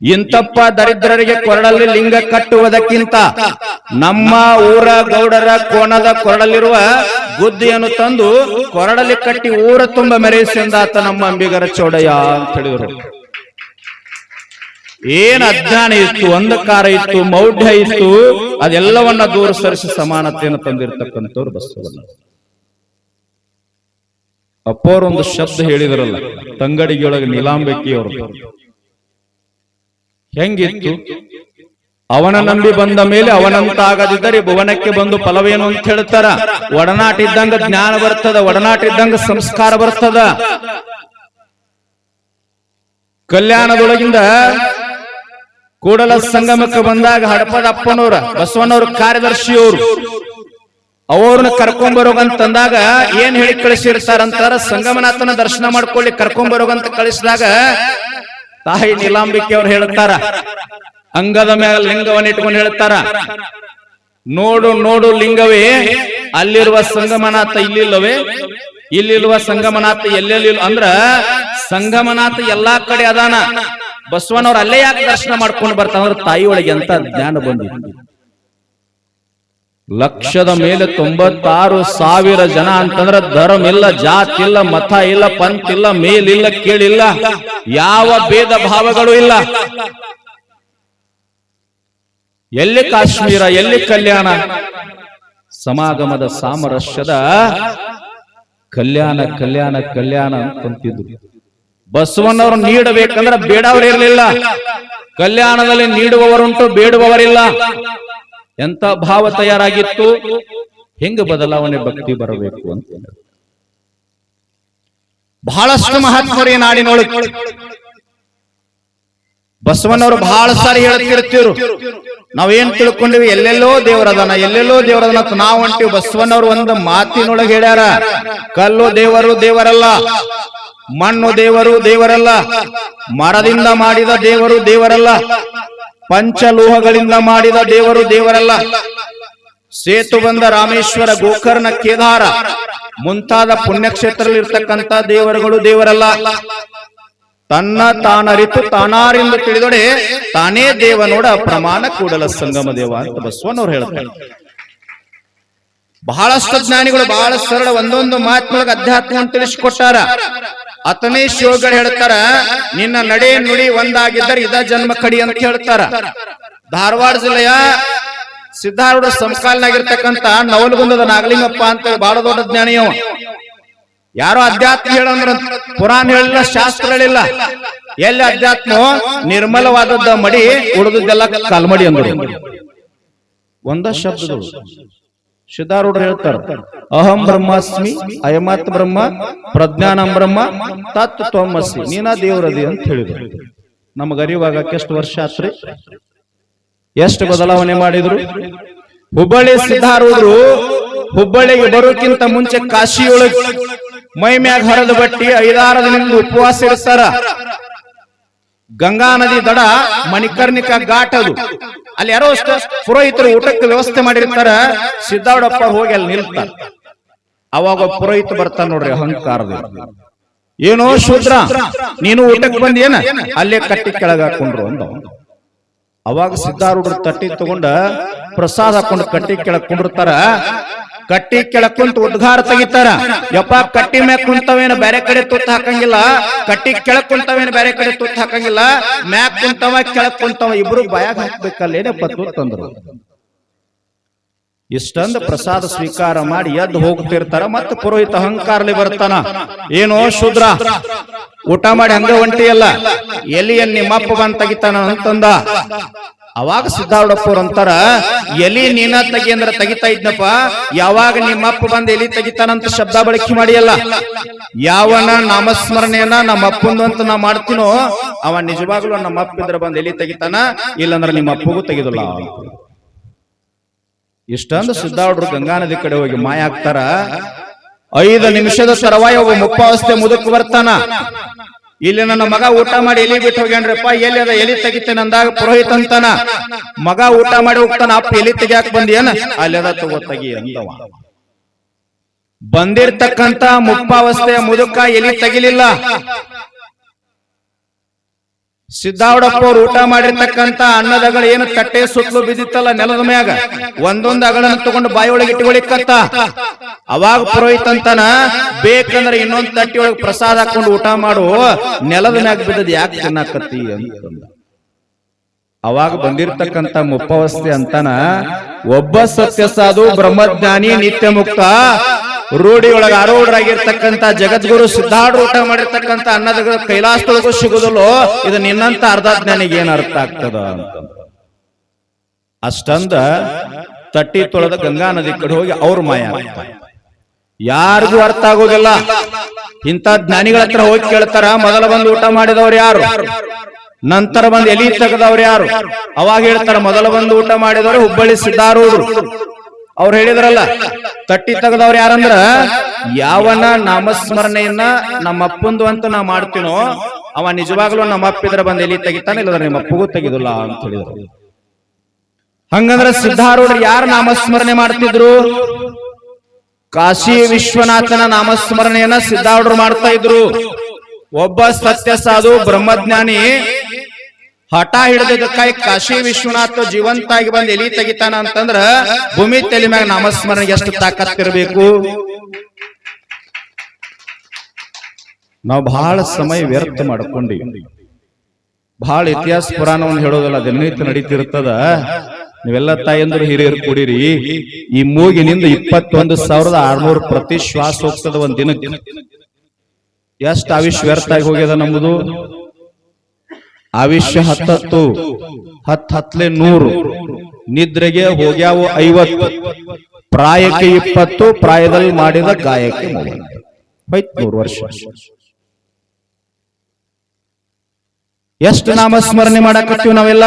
ಇಂತಪ್ಪ ದರಿದ್ರರಿಗೆ ಕೊರಳಲ್ಲಿ ಲಿಂಗ ಕಟ್ಟುವುದಕ್ಕಿಂತ ನಮ್ಮ ಊರ ಗೌಡರ ಕೋಣದ ಕೊರಳಲ್ಲಿರುವ ಬುದ್ಧಿಯನ್ನು ತಂದು ಕೊರಡಲಿ ಕಟ್ಟಿ ಊರ ತುಂಬ ಮೆರೆಸಿಂದಾತ ನಮ್ಮ ಅಂಬಿಗರ ಚೌಡಯ್ಯ ಅಂತ ಹೇಳಿದರು. ಏನ್ ಅಜ್ಞಾನ ಇತ್ತು, ಅಂಧಕಾರ ಇತ್ತು, ಮೌಢ್ಯ ಇತ್ತು, ಅದೆಲ್ಲವನ್ನ ದೂರ ಸರಿಸಿ ಸಮಾನತೆಯನ್ನು ತಂದಿರತಕ್ಕಂಥವ್ರು ಬಸವಣ್ಣ. ಒಂದು ಶಬ್ದ ಹೇಳಿದ್ರಲ್ಲ ತಂಗಡಿಗೆಯೊಳಗೆ ನೀಲಾಂಬಿಕೆಯವರು ಹೆಂಗಿತ್ತು? ಅವನ ನಂಬಿ ಬಂದ ಮೇಲೆ ಅವನಂತಾಗದಿದ್ದರೆ ಭುವನಕ್ಕೆ ಬಂದು ಫಲವೇನು ಅಂತ ಹೇಳ್ತಾರ? ಒಡನಾಟ ಇದ್ದಂಗ ಜ್ಞಾನ ಬರ್ತದ ಒಡನಾಟ ಇದ್ದಂಗ ಸಂಸ್ಕಾರ ಬರ್ತದ? ಕಲ್ಯಾಣದೊಳಗಿಂದ ಕೂಡಲ ಸಂಗಮಕ್ಕೆ ಬಂದಾಗ ಹಡಪದ ಅಪ್ಪನವರ, ಬಸವಣ್ಣವ್ರ ಕಾರ್ಯದರ್ಶಿಯವರು ಅವ್ರನ್ನ ಕರ್ಕೊಂಡ್ ಬರೋಗಂತಂದಾಗ ಏನ್ ಹೇಳಿ ಕಳಿಸಿರ್ತಾರಂತಾರ? ಸಂಗಮನಾಥನ ದರ್ಶನ ಮಾಡ್ಕೊಳ್ಳಿ ಕರ್ಕೊಂಡ್ ಬರೋಗಂತ ಕಳಿಸಿದಾಗ ತಾಯಿ ನೀಲಾಂಬಿಕೆ ಅವ್ರು ಹೇಳ್ತಾರ ಅಂಗದ ಮೇಲೆ ಲಿಂಗವನ್ನು ಇಟ್ಕೊಂಡು ಹೇಳ್ತಾರ? ನೋಡು ನೋಡು ಲಿಂಗವೇ, ಅಲ್ಲಿರುವ ಸಂಗಮನಾಥ ಇಲ್ಲಿಲ್ಲವೇ? ಇಲ್ಲಿರುವ ಸಂಗಮನಾಥ ಎಲ್ಲೆಲ್ಲಿ ಅಂದ್ರ ಸಂಗಮನಾಥ ಎಲ್ಲಾ ಕಡೆ ಅದಾನ. ಬಸವನವ್ರ ಅಲ್ಲೇ ಯಾಕೆ ದರ್ಶನ ಮಾಡ್ಕೊಂಡು ಬರ್ತಾನಂದ್ರ ತಾಯಿ ಒಳಗೆ ಎಂತ ಜ್ಞಾನ ಬಂದಿತ್ತು ಲಕ್ಷದ ಮೇಲೆ ತೊಂಬತ್ತಾರು ಸಾವಿರ ಜನ ಅಂತಂದ್ರ ಧರ್ಮ ಇಲ್ಲ, ಜಾತಿ ಇಲ್ಲ, ಮತ ಇಲ್ಲ ಪಂತ್ ಇಲ್ಲ ಮೇಲಿಲ್ಲ ಕೇಳಿಲ್ಲ ಯಾವ ಭೇದ ಭಾವಗಳು ಇಲ್ಲ. ಎಲ್ಲಿ ಕಾಶ್ಮೀರ ಎಲ್ಲಿ ಕಲ್ಯಾಣ? ಸಮಾಗಮದ ಸಾಮರಸ್ಯದ ಕಲ್ಯಾಣ ಕಲ್ಯಾಣ ಕಲ್ಯಾಣ ಅಂತಂತಿದ್ರು ಬಸವಣ್ಣವ್ರು ನೀಡಬೇಕಂದ್ರೆ ಬೇಡವರು ಇರಲಿಲ್ಲ. ಕಲ್ಯಾಣದಲ್ಲಿ ನೀಡುವವರುಂಟು ಬೇಡುವವರಿಲ್ಲ. ಎಂತ ಭಾವ ತಯಾರಾಗಿತ್ತು? ಹೆಂಗ ಬದಲಾವಣೆ ಭಕ್ತಿ ಬರಬೇಕು ಅಂತ ಬಹಳಷ್ಟು ಮಹಾತ್ಮರಿ ನಾಡಿನೊಳಗೆ. ಬಸವಣ್ಣವರು ಬಹಳ ಸಾರಿ ಹೇಳ್ತಿರ್ತಿರು ನಾವೇನ್ ತಿಳ್ಕೊಂಡಿವಿ? ಎಲ್ಲೆಲ್ಲೋ ದೇವರದನ ಎಲ್ಲೆಲ್ಲೋ ದೇವರದನ ಅಂತ ನಾವು ಹೊಂಟಿವಿ ಬಸವಣ್ಣವ್ರು ಒಂದು ಮಾತಿನೊಳಗೆ ಹೇಳ್ಯಾರ. ಕಲ್ಲು ದೇವರು ದೇವರಲ್ಲ. ಮಣ್ಣು ದೇವರು ದೇವರಲ್ಲ. ಮರದಿಂದ ಮಾಡಿದ ದೇವರು ದೇವರಲ್ಲ. ಪಂಚಲೋಹಗಳಿಂದ ಮಾಡಿದ ದೇವರು ದೇವರಲ್ಲ. ಸೇತು ಬಂದ ರಾಮೇಶ್ವರ ಗೋಕರ್ಣ ಕೇದಾರ. ಮುಂತಾದ ಪುಣ್ಯಕ್ಷೇತ್ರದಲ್ಲಿ ಇರ್ತಕ್ಕಂತ ದೇವರುಗಳು ದೇವರಲ್ಲ. ತನ್ನ ತಾನರಿತು ತಾನಾರಿಂದ ತಿಳಿದೊಡೆ ತಾನೇ ದೇವ ನೋಡ ಪ್ರಮಾಣ ಕೂಡಲ ಸಂಗಮ ದೇವ ಅಂತ ಬಸವನವ್ರು ಹೇಳ್ತಾರೆ. ಬಹಳಷ್ಟು ಜ್ಞಾನಿಗಳು ಬಹಳ ಸರಳ ಒಂದೊಂದು ಮಾತಿನೊಳಗ ಅಧ್ಯಾತ್ಮ ತಿಳಿಸಿಕೊಟ್ಟಾರ. ಅತನೇ ಶಿವಗಳು ಹೇಳ್ತಾರ, ನಿನ್ನ ನಡೆ ನುಡಿ ಒಂದಾಗಿದ್ದರೆ ಇದ ಜನ್ಮ ಕಡಿ ಅಂತ ಹೇಳ್ತಾರ. ಧಾರವಾಡ ಜಿಲ್ಲೆಯ ಸಿದ್ಧಾರೂಢ ಸಮಕಾಲನಾಗಿರ್ತಕ್ಕಂಥ ನವಲಗುಂದದ ನಾಗಲಿಂಗಪ್ಪ ಅಂತ ಬಹಳ ದೊಡ್ಡ ಜ್ಞಾನಿ ಅವ ಯಾರೋ ಅಧ್ಯಾತ್ಮ ಹೇಳಂದ್ರ ಪುರಾಣ ಹೇಳಿಲ್ಲ, ಶಾಸ್ತ್ರ ಹೇಳಿಲ್ಲ. ಎಲ್ಲಿ ಅಧ್ಯಾತ್ಮ ನಿರ್ಮಲವಾದದ್ದ ಮಡಿ, ಉಳಿದದ್ದೆಲ್ಲ ಕಲ್ಮಡಿ ಅಂದ್ರು. ಒಂದ ಶಬ್ದಗಳು ಸಿದ್ಧಾರೂಢರು ಹೇಳ್ತಾರ, ಅಹಂ ಬ್ರಹ್ಮಾಸ್ಮಿ, ಅಯಮಾತ್ ಬ್ರಹ್ಮ, ಪ್ರಜ್ಞಾನ ಬ್ರಹ್ಮ, ತತ್ ನೀನಾ ನೀನ ದೇವರದಿ ಅಂತ ಹೇಳಿದ್ರು. ನಮಗ ಅರಿವಾಗ ಎಷ್ಟು ವರ್ಷ ಆತ್ರಿ? ಎಷ್ಟು ಬದಲಾವಣೆ ಮಾಡಿದ್ರು? ಹುಬ್ಬಳ್ಳಿ ಸಿದ್ಧಾರೂಢರು ಹುಬ್ಬಳ್ಳಿಗೆ ಬರೋಕ್ಕಿಂತ ಮುಂಚೆ ಕಾಶಿಯೊಳಗೆ ಮೈ ಮ್ಯಾಗ ಹರದ ಬಟ್ಟಿ ಐದಾರ ದಿನದಿಂದ ಉಪವಾಸ ಇರ್ತಾರ. ಗಂಗಾ ನದಿ ದಡ ಮಣಿಕರ್ಣಿಕ ಘಾಟ್ ಅದು. ಅಲ್ಲಿ ಯಾರೋ ಪುರೋಹಿತರು ಊಟಕ್ಕೆ ವ್ಯವಸ್ಥೆ ಮಾಡಿರ್ತಾರ. ಸಿದ್ದಾವಡಪ್ಪ ಹೋಗಿ ಅಲ್ಲಿ ನಿಲ್ತಾರ. ಅವಾಗ ಪುರೋಹಿತ ಬರ್ತಾನ ನೋಡ್ರಿ ಅಹಂಕಾರದ ಏನೋ ಶೂದ್ರ, ನೀನು ಊಟಕ್ಕೆ ಬಂದೇನ ಅಲ್ಲೇ ಕಟ್ಟಿ ಕೆಳಗ ಹಾಕೊಂಡ್ರು ಅಂದ ಅವಾಗ ಸಿದ್ಧಾರೂಢರು ತಟ್ಟಿ ತಗೊಂಡ ಪ್ರಸಾದ ಹಾಕೊಂಡು ಕಟ್ಟಿ ಕೆಳಗೆ ಕುಂಡಿರ್ತಾರ. ಕಟ್ಟಿ ಕೆಳಕ್ ಕುಂತ ಉದ್ಗಾರ ತೆಗಿತಾರ. ಯಪ್ಪ, ಕಟ್ಟಿ ಮ್ಯಾಗ ಕುಂತವೇನು ಬೇರೆ ಕಡೆ ತುತ್ತ ಹಾಕಂಗಿಲ್ಲ? ಕಟ್ಟಿ ಕೆಳಕ್ ಕುಂತವೇನು ಬೇರೆ ಕಡೆ ತುತ್ತ ಹಾಕಂಗಿಲ್ಲ? ಮ್ಯಾಕ್ ಕುಂತವ ಕೆಳಕ್ ಕುಂತವ, ಇಬ್ರು ಬಾಯಾಗ ಹಾಕ್ಬೇಕಲ್ಲೇನಪ್ಪ ತುತ್ತಂದ್ರು ಇಷ್ಟಂದ ಪ್ರಸಾದ ಸ್ವೀಕಾರ ಮಾಡಿ ಎದ್ದು ಹೋಗ್ತಿರ್ತಾರ, ಮತ್ತೆ ಪುರೋಹಿತ ಅಹಂಕಾರಲಿ ಬರ್ತಾನ. ಏನೋ ಶೂದ್ರ. ಊಟ ಮಾಡಿ ಹಂಗ ಹೊಂಟಿಯಲ್ಲ, ಎಲ್ಲಿಯನ್ ನಿಮ್ಮಪ್ಪ ಬಂದ್ ತೆಗಿತಾನ ಅಂತಂದ? ಅವಾಗ ಸಿದ್ದಾರೂಢಪ್ಪವ್ರ ಅಂತಾರ, ಎಲಿ ನೀನ ತೆಗಿ ಅಂದ್ರ ತೆಗಿತಾ ಇದ್ನಪ್ಪ, ಯಾವಾಗ ನಿಮ್ಮಪ್ಪ ಬಂದ್ ಎಲಿ ತೆಗಿತಾನಂತ ಶಬ್ದ ಬಳಕೆ ಮಾಡಿಯಲ್ಲ. ಯಾವನ ನಾಮಸ್ಮರಣೆಯನ್ನ ನಮ್ಮ ಅಪ್ಪಂದು ಅಂತ ನಾ ಮಾಡ್ತೀನೋ, ಅವ ನಿಜವಾಗ್ಲೂ ನಮ್ಮ ಅಪ್ಪ ಇದ್ರ ಬಂದ್ ಎಲಿ ತೆಗಿತಾನ, ಇಲ್ಲಂದ್ರ ನಿಮ್ಮ ಅಪ್ಪಗೂ ತೆಗಿದಿಲ್ಲ. ಇಷ್ಟೊಂದು ಸಿದ್ದಾರೂಢರು ಗಂಗಾ ನದಿ ಕಡೆ ಹೋಗಿ ಮಾಯ ಆಗ್ತಾರ ಐದು ನಿಮಿಷದ ತರವಾಯ ಒಬ್ಬ ಮುಪ್ಪಾವಸ್ಥೆ ಮುದುಕ್ ಬರ್ತಾನ. ಇಲ್ಲಿ ನನ್ನ ಮಗ ಊಟ ಮಾಡಿ ಎಲಿ ಬಿಟ್ಟು ಹೋಗ್ಯಾನ್ರಪ್ಪ? ಎಲ್ಲಿ ಅದ? ಎಲಿ ತೆಗಿತೇನೆ ಅಂದಾಗ ಪುರೋಹಿತ ಅಂತಾನ. ಮಗ ಊಟ ಮಾಡಿ ಹೋಗ್ತಾನ, ಅಪ್ಪ ಎಲಿ ತೆಗಿಯಾಕ ಬಂದಿಯೇನ? ಅಲ್ಲಿ ಅದ ತಗೋ ಅಂದವ. ಬಂದಿರ್ತಕ್ಕಂತ ಮುಪ್ಪಾವಸ್ಥೆಯ ಮುದುಕ ಎಲಿ ತೆಗಿಲಿಲ್ಲ? ಸಿದ್ದಾವಡಪ್ಪ ಅವರು ಊಟ ಮಾಡಿರ್ತಕ್ಕಂತ ಅನ್ನದಗಳು ಏನು ತಟ್ಟೆ ಸುತ್ತಲೂ ಬಿದ್ದಿತ್ತಲ್ಲ ನೆಲದ ಮ್ಯಾಗ? ಒಂದೊಂದು ಅಗಳನ್ನ ತಗೊಂಡು ಬಾಯಿ ಒಳಗೆ ಇಟ್ಕೊಳಿಕತ್ತ ಅವಾಗ ಪುರೋಹಿತ ಅಂತಾನ, ಬೇಕಂದ್ರೆ ಇನ್ನೊಂದ್ ತಟ್ಟಿ ಪ್ರಸಾದ ಹಾಕೊಂಡು ಊಟ ಮಾಡು, ನೆಲದ ಮ್ಯಾಗ ಬಿದ್ದದ್ ಯಾಕೆ ತಿನ್ನಾಕತ್ತಿ ಅಂತಂದ. ಅವಾಗ ಬಂದಿರ್ತಕ್ಕಂತ ಮುಪ್ಪವಸ್ಥೆ ಅಂತನ, ಒಬ್ಬ ಸತ್ಯ ಸಾಧು ಬ್ರಹ್ಮಜ್ಞಾನಿ ನಿತ್ಯ ಮುಕ್ತ ರೂಢಿ ಒಳಗ ಆರೂಢರಾಗಿರ್ತಕ್ಕಂಥ ಜಗದ್ಗುರು ಸಿದ್ಧಾರ್ಢ ಊಟ ಮಾಡಿರ್ತಕ್ಕಂಥ ಅನ್ನದ ಕೈಲಾಸದೊಳಗೂ ಸಿಗುದಿಲ್ಲೋ, ಇದು ನಿನ್ನಂತ ಅರ್ಧ ಜ್ಞಾನಿಗೆ ಏನ್ ಅರ್ಥ ಆಗ್ತದ ಅಂತಂದ ಅಷ್ಟಂದ ತಟ್ಟಿ ತೊಳೆದ ಗಂಗಾ ನದಿ ಕಡೆ ಹೋಗಿ ಅವ್ರ ಮಾಯ ಯಾರಿಗೂ ಅರ್ಥ ಆಗೋದಿಲ್ಲ. ಇಂಥ ಜ್ಞಾನಿಗಳ ಹತ್ರ ಹೋಗಿ ಕೇಳ್ತಾರ, ಮೊದಲ ಬಂದು ಊಟ ಮಾಡಿದವ್ರು ಯಾರು? ನಂತರ ಬಂದು ಎಲಿ ತೆಗೆದವ್ರು ಯಾರು? ಅವಾಗ ಹೇಳ್ತಾರ, ಮೊದಲ ಬಂದು ಊಟ ಮಾಡಿದವರು ಹುಬ್ಬಳ್ಳಿ ಸಿದ್ದಾರೂಢರು ಅವ್ರು ಹೇಳಿದ್ರಲ್ಲ, ತಟ್ಟಿ ತೆಗೆದವ್ರು ಯಾರಂದ್ರ? ಯಾವನ ನಾಮಸ್ಮರಣೆಯನ್ನ ನಮ್ಮ ಅಪ್ಪಂದು ಅಂತ ನಾ ಮಾಡ್ತೀನೋ, ಅವ ನಿಜವಾಗ್ಲೂ ನಮ್ಮ ಅಪ್ಪಿದ್ರ ಬಂದು ಎಲ್ಲಿ ತೆಗಿತಾನೆ, ಇಲ್ಲದ್ರೆ ನಿಮ್ಮ ಅಪ್ಪಗೂ ತೆಗಿದಿಲ್ಲ ಅಂತ ಹೇಳಿದ್ರು. ಹಂಗಂದ್ರ ಸಿದ್ಧಾರೂಢರು ಯಾರು ನಾಮಸ್ಮರಣೆ ಮಾಡ್ತಿದ್ರು? ಕಾಶಿ ವಿಶ್ವನಾಥನ ನಾಮಸ್ಮರಣೆಯನ್ನ ಸಿದ್ಧಾರೂಢರು ಮಾಡ್ತಾ ಇದ್ರು. ಒಬ್ಬ ಸತ್ಯ ಸಾಧು, ಬ್ರಹ್ಮಜ್ಞಾನಿ ಹಠ ಹಿಡಿದಕ್ಕಾಗಿ ಕಾಶಿ ವಿಶ್ವನಾಥ್ ಜೀವಂತಾಗಿ ಬಂದು ಎಲಿ ತೆಗಿತಾನ ಅಂತಂದ್ರ ಭೂಮಿ ತಲೆ ಮ್ಯಾಗ ನಾಮಸ್ಮರಣೆಗೆ ಎಷ್ಟು ತಾಕತ್ತಿರ್ಬೇಕು? ನಾವು ಬಹಳ ಸಮಯ ವ್ಯರ್ಥ ಮಾಡ್ಕೊಂಡಿ ಬಹಳ ಇತಿಹಾಸ ಪುರಾಣವನ್ನು ಹೇಳೋದಲ್ಲ ದಿನನಿತ್ಯ ನಡೀತಿರ್ತದ? ನೀವೆಲ್ಲ ತಾಯಂದ್ರು ಹಿರಿಯರು ಕುಡಿರಿ. ಈ ಮೂಗಿನಿಂದ ಇಪ್ಪತ್ತೊಂದು ಸಾವಿರದ ಆರ್ನೂರು ಪ್ರತಿ ಶ್ವಾಸ ಹೋಗ್ತದ ಒಂದ್ ದಿನಕ್ಕೆ ಎಷ್ಟು ಆವಿಷ್ ವ್ಯರ್ಥ ಆಗಿ ಹೋಗ್ಯದ ನಮ್ಮದು? ಆವಿಷ್ಯ ಹತ್ತತ್ತು. ಹತ್ ಹತ್ಲೆ ನೂರು. ನಿದ್ರೆಗೆ ಹೋಗ್ಯಾವು ಐವತ್ತು. ಪ್ರಾಯಕ್ಕೆ ಇಪ್ಪತ್ತು, ಪ್ರಾಯದಲ್ಲಿ ಮಾಡಿದ ಗಾಯಕ್ಕೆ ಮೂವತ್ತು. ವರ್ಷ. ಎಷ್ಟು ನಾಮಸ್ಮರಣೆ ಮಾಡಕತ್ತೀವಿ ನಾವೆಲ್ಲ?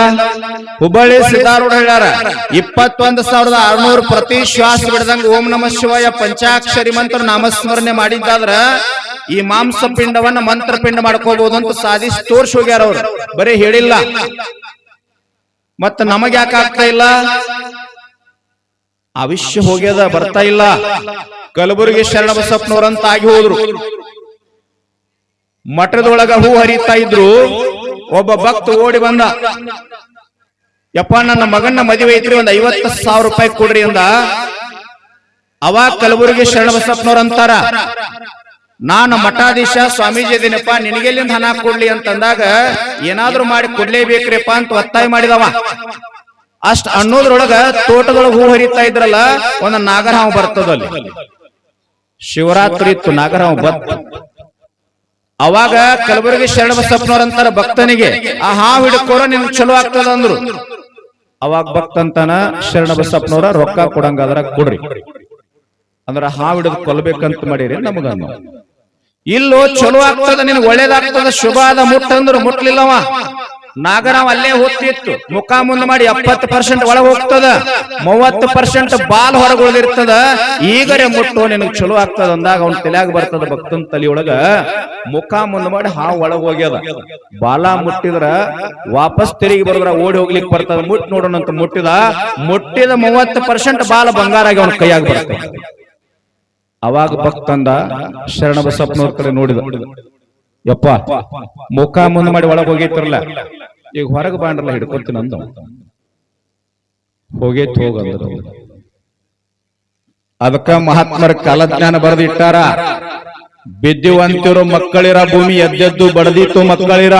ಹುಬ್ಬಳ್ಳಿ ಸಿದ್ದಾರೂಢ ಹೇಳ್ಯಾರ, ಇಪ್ಪತ್ತೊಂದು ಸಾವಿರದ ಆರ್ನೂರು ಪ್ರತಿ ಶ್ವಾಸ ಬಿಡದಂಗ ಓಂ ನಮ ಶಿವಾಯ ಪಂಚಾಕ್ಷರಿ ಮಂತ್ರ ನಾಮಸ್ಮರಣೆ ಮಾಡಿದ್ದಾದ್ರ ಈ ಮಾಂಸ ಪಿಂಡವನ್ನ ಮಂತ್ರ ಪಿಂಡ ಮಾಡ್ಕೋಬಹುದು ಅಂತ ಸಾಧಿಸಿ ತೋರ್ಸಿ ಹೋಗ್ಯಾರ ಅವ್ರು. ಬರೀ ಹೇಳಿಲ್ಲ. ಮತ್ತ ನಮಗೆ ಯಾಕೆ ಆಗ್ತಾ ಇಲ್ಲ? ಅವಿಷ್ಯ ಹೋಗ್ಯದ, ಬರ್ತಾ ಇಲ್ಲ. ಕಲಬುರಗಿ ಶರಣ ಬಸಪ್ಪನವ್ರಂತ ಆಗಿ ಹೋದ್ರು. ಮಠದೊಳಗ ಹೂ ಹರಿತಾ ಇದ್ರು. ಒಬ್ಬ ಭಕ್ತ ಓಡಿ ಬಂದ. ಯಪ್ಪ, ನನ್ನ ಮಗನ ಮದುವೆ ಐತ್ರಿ ಒಂದ್ ಐವತ್ತು ಸಾವಿರ ರೂಪಾಯಿ ಕೊಡ್ರಿ ಅಂದ. ಅವಾಗ ಕಲಬುರಗಿ ಶರಣ ಬಸಪ್ಪನವ್ರ ಅಂತಾರ. ನಾನು ಮಠಾಧೀಶ ಸ್ವಾಮೀಜಿ ಇದೀನಪ್ಪ ನಿನಗೆಲ್ಲಿಂದ ಹಣ ಕೊಡ್ಲಿ ಅಂತಂದಾಗ ಏನಾದ್ರೂ ಮಾಡಿ ಕೊಡ್ಲೇಬೇಕ್ರಿಪ್ಪ ಅಂತ ಒತ್ತಾಯ ಮಾಡಿದವ. ಅಷ್ಟ ಅನ್ನೋದ್ರೊಳಗ ತೋಟದೊಳಗ ಹೂ ಹರಿತಾ ಇದ್ರಲ್ಲ, ಒಂದ್ ನಾಗರಹಾವ್ ಬರ್ತದಲ್ಲಿ ಶಿವರಾತ್ರಿ ಇತ್ತು, ನಾಗರಹಾವ್ ಬತ್. ಅವಾಗ ಕಲಬುರಗಿ ಅಂತಾರ ಭಕ್ತನಿಗೆ ಆ ಹಾವು ಹಿಡ್ಕೋರ ನಿನ್ ಚಲೋ ಆಗ್ತದ ಅಂದ್ರು. ಅವಾಗ ಭಕ್ತಂತನ ಅಂತಾನ ಶರಣ ಬಸಪ್ಪನವ್ರ ರೊಕ್ಕ ಕೊಡಂಗಾದ್ರ ಕೊಡ್ರಿ. ಅಂದ್ರ ಹಾವು ಹಿಡಿದು ಕೊಲ್ಬೇಕಂತ ಮಾಡಿರಿ ನಮಗ ಅನ್ನೋ. ಇಲ್ಲೋ ಚಲೋ ಆಗ್ತದ ನಿನ್ ಒಳ್ಳೇದಾಗ್ತದ ಶುಭ ಆದ ಮುಟ್ಟಂದ್ರು ಮುಟ್ಲಿಲ್ಲವ. ನಾಗರಾವ್ ಅಲ್ಲೇ ಹೋಗ್ತಿತ್ತು. ಮುಖ ಮುಂದ್ ಮಾಡಿ ಎಪ್ಪತ್ ಪರ್ಸೆಂಟ್ ಒಳಗ್ ಹೋಗ್ತದ. ಮೂವತ್ತು ಪರ್ಸೆಂಟ್ ಬಾಲ್ ಹೊರಗೆ ಉಳಿದಿರ್ತದ ಈಗರೆ ಮುಟ್ಟು ನಿನಗ್ ಚಲೋ ಆಗ್ತದ ಅಂದಾಗ ಅವ್ನ ತಲೆಯಾಗ ಬರ್ತದ ಭಕ್ತನ ತಲಿಯೊಳಗ. ಮುಖ ಮುಂದ್ ಮಾಡಿ ಹಾ ಒಳಗ ಹೋಗ್ಯದ. ಬಾಲ ಮುಟ್ಟಿದ್ರ ವಾಪಸ್ ತಿರುಗಿ ಬರೋದ್ರ ಓಡಿ ಹೋಗ್ಲಿಕ್ಕೆ ಬರ್ತದ. ಮುಟ್ ನೋಡೋಣ ಅಂತ ಮುಟ್ಟಿದ. ಮುಟ್ಟಿದ ಮೂವತ್ತು ಪರ್ಸೆಂಟ್ ಬಾಲ ಬಂಗಾರ ಆಗಿ ಅವನ ಕೈಯಾಗ ಬರ್ತದ. ಅವಾಗ ಭಕ್ತಂದ ಶರಣ ಬಸಪ್ಪನವ್ರ ಕಡೆ ನೋಡಿದ. ಯಪ್ಪ, ಮುಖ ಮುಂದೆ ಮಾಡಿ ಒಳಗ್ ಹೋಗೈತಿರಲ್ಲ ಈಗ ಹೊರಗೆ ಬಾಂಡ್ರಲ್ಲ ಹಿಡ್ಕೊತೀನಿ ಅಂದ ಹೋಗೈತ್ ಹೋಗಂದ್ರ ಅದಕ್ಕ ಮಹಾತ್ಮರ ಕಾಲಜ್ಞಾನ ಬರೆದಿಟ್ಟಾರ. ಬಿದ್ದಿವಂತಿರೋ ಮಕ್ಕಳಿರ, ಭೂಮಿ ಎದ್ದೆದ್ದು ಬಡದಿತ್ತು ಮಕ್ಕಳಿರ.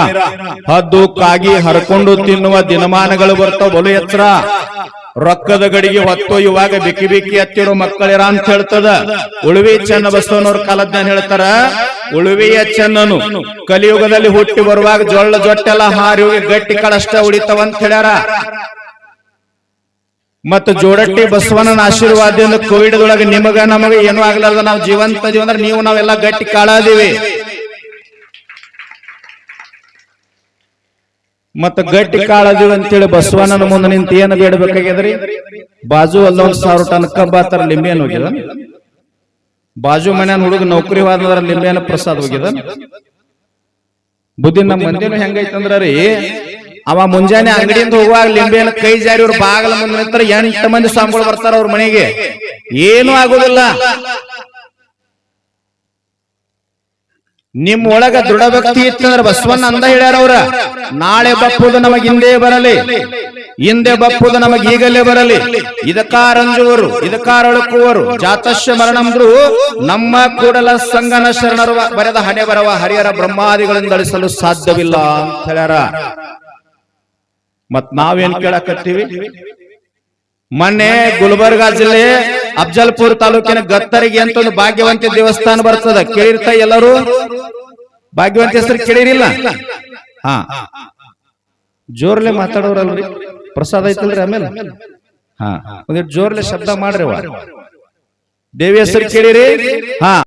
ಹದ್ದು ಕಾಗಿ ಹರ್ಕೊಂಡು ತಿನ್ನುವ ದಿನಮಾನಗಳು ಬರ್ತಾವ ಬಲು ಎಚ್ಚರ. ರೊಕ್ಕದ ಗಡಿಗೆ ಹೊತ್ತು ಇವಾಗ ಬಿಕ್ಕಿ ಬಿಕ್ಕಿ ಎತ್ತಿರೋ ಮಕ್ಕಳಿರ ಅಂತ ಹೇಳ್ತದ. ಉಳುವಿ ಚೆನ್ನ ಬಸವನವ್ರ ಕಾಲದ್ನ ಹೇಳ್ತಾರ ಉಳುವಿಯ ಚೆನ್ನನು ಕಲಿಯುಗದಲ್ಲಿ ಹುಟ್ಟಿ ಬರುವಾಗ ಜೊಳ್ಳ ಜೊಟ್ಟೆಲ್ಲ ಹಾರಿ ಗಟ್ಟಿ ಕಳಷ್ಟ ಉಳಿತಾವಂತ ಹೇಳ್ಯಾರ. ಮತ್ತು ಜೋಡಟ್ಟಿ ಬಸವಣ್ಣನ ಆಶೀರ್ವಾದದಿಂದ ಕೋವಿಡ್ ಒಳಗೆ ನಿಮಗ ನಮಗ ಏನು ಆಗ್ಲಾರ್ದ ನಾವು ಜೀವಂತ ಅಂದ್ರೆ ನೀವು ನಾವೆಲ್ಲ ಗಟ್ಟಿ ಕಾಳಾದೀವಿ. ಮತ್ತ ಗಟ್ಟಿ ಕಾಳದೀವಿ ಅಂತೇಳಿ ಬಸವಣ್ಣನ ಮುಂದೆ ನಿಂತ ಏನು ಬೇಡಬೇಕಾಗ್ಯದ್ರಿ ಬಾಜು ಅಲ್ಲ ಒಂದ್ ಸಾವಿರ ಟನ್ ಕಬ್ಬ ಆತರ ಏನ್ ಹೋಗ್ಯದ ಬಾಜು ಮನೆಯನ್ನು ಹುಡುಗ ನೌಕರಿ ವಾದ್ರ ಲಿಂಬೆನ ಪ್ರಸಾದ ಹೋಗ್ಯದ ಬುದ್ಧಿ ನಮ್ಮ ಮಂದಿನೂ ಹೆಂಗೈತಂದ್ರ ರೀ ಅವ ಮುಂಜಾನೆ ಅಂಗಡಿಯಿಂದ ಹೋಗುವಾಗ ಲಿಂಬೆನ ಕೈ ಜಾರಿ ಅವ್ರ ಬಾಗಲ ಮುಂದೆ ನಿಂತರ ಎಂಟು ಮಂದಿ ಸ್ವಾಮಿಗಳು ಬರ್ತಾರ ಅವ್ರ ಮನೆಗೆ. ಏನು ಆಗುದಿಲ್ಲ. ನಿಮ್ ಒಳಗ ದೃಢ ಭಕ್ತಿ ಇತ್ತಂದ್ರ ಬಸವಣ್ಣ ಅಂದ ಹೇಳ್ಯಾರ ಅವ್ರ. ನಾಳೆ ಬಪ್ಪುದು ನಮಗ್ ಹಿಂದೆ ಬರಲಿ. ಹಿಂದೆ ಬಪ್ಪುದು ನಮಗ್ ಈಗಲೇ ಬರಲಿ. ಇದಕಾರಂಜುವರು ಇದಕಾರಳುಕುವರು ಜಾತಶ್ಯ ಮರಣಂದ್ರು ನಮ್ಮ ಕೂಡಲ ಸಂಗನ ಶರಣರು ಬರೆದ ಹಣೆ ಬರವ ಹರಿಹರ ಬ್ರಹ್ಮಾದಿಗಳಿಂದ ಗಳಿಸಲು ಸಾಧ್ಯವಿಲ್ಲ ಅಂತ ಹೇಳ್ಯಾರ. ಮತ್ ನಾವೇನ್ ಕೇಳಕತ್ತೀವಿ? ಮೊನ್ನೆ ಗುಲ್ಬರ್ಗಾ ಜಿಲ್ಲೆ ಅಫ್ಜಲ್ಪುರ್ ತಾಲೂಕಿನ ಗತ್ತರಿಗೆ ಅಂತ ಒಂದು ಭಾಗ್ಯವಂತಿ ದೇವಸ್ಥಾನ ಬರ್ತದ. ಕೇಳಿರ್ತ ಎಲ್ಲರೂ? ಭಾಗ್ಯವಂತಿ ಹೆಸರು ಕೇಳಿರಿಲ್ಲ? ಹಾ. ಜೋರ್ಲೆ ಮಾತಾಡೋರಲ್ರಿ? ಪ್ರಸಾದ ಐತಲ್ರಿ ಆಮೇಲೆ? ಹಾ. ಒಂದಿಟ್ಟು ಜೋರ್ಲೆ ಶಬ್ದ ಮಾಡ್ರಿ. ದೇವಿ ಹೆಸರು ಕೇಳಿರಿ? ಹಾ.